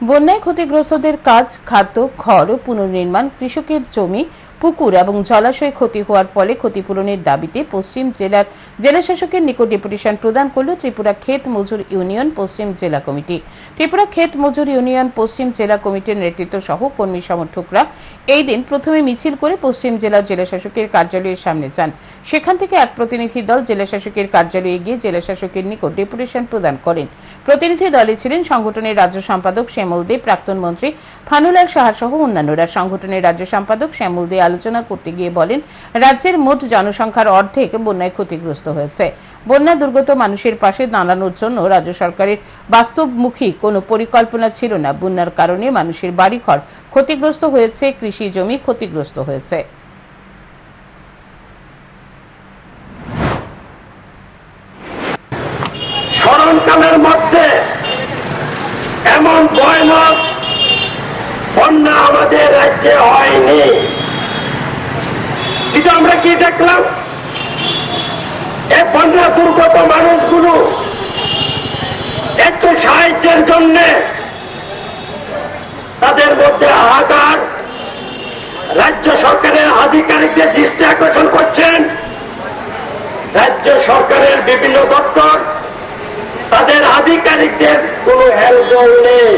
বন্যায় ক্ষতিগ্রস্তদের কাজ খাদ্য ঘর ও পুনর্নির্মাণ কৃষকের জমি পুকুর এবং জলাশয় ক্ষতি হওয়ার ফলে ক্ষতিপূরণের দাবিতে পশ্চিম জেলার জেলাশাসকের নিকট ডেপুটেশন প্রদান করল ত্রিপুরা ক্ষেত মজুর ইউনিয়ন পশ্চিম জেলা কমিটি। ত্রিপুরা ক্ষেত মজুর ইউনিয়ন পশ্চিম জেলা কমিটির নেতৃত্ব সহ কর্মী সমর্থকরা এই দিন প্রথমে মিছিল করে পশ্চিম জেলার জেলাশাসকের কার্যালয়ের সামনে যান। সেখান থেকে এক প্রতিনিধি দল জেলাশাসকের কার্যালয়ে গিয়ে জেলাশাসকের নিকট ডেপুটেশন প্রদান করেন। প্রতিনিধি দলে ছিলেন সংগঠনের রাজ্য সম্পাদক শ্যামল দে, প্রাক্তন মন্ত্রী ফানুলাল সাহা সহ অন্যান্যরা। সংগঠনের রাজ্য সম্পাদক শ্যামল দে আলোচনা করতে গিয়ে বলেন, রাজ্যের মোট জনসংখ্যার অর্ধেক বন্যায় ক্ষতিগ্রস্ত হয়েছে। বন্যা দুর্গত মানুষের পাশে দাঁড়ানোর জন্য রাজ্য সরকারের বাস্তবমুখী কোনো পরিকল্পনা ছিল না। বন্যার কারণে মানুষের বাড়িঘর ক্ষতিগ্রস্ত হয়েছে, কৃষি জমি ক্ষতিগ্রস্ত হয়েছে। স্মরণকালের মধ্যে এমন ভয়ানক বন্যা আমাদের রাজ্যে হয়নি। দেখলাম, এই বন্যা দুর্গত মানুষগুলো একটু সাহায্যের জন্য তাদের মধ্যে হাহাকার রাজ্য সরকারের আধিকারিকদের দৃষ্টি আকর্ষণ করছেন। রাজ্য সরকারের বিভিন্ন দপ্তর তাদের আধিকারিকদের কোনো হেল্প নেই।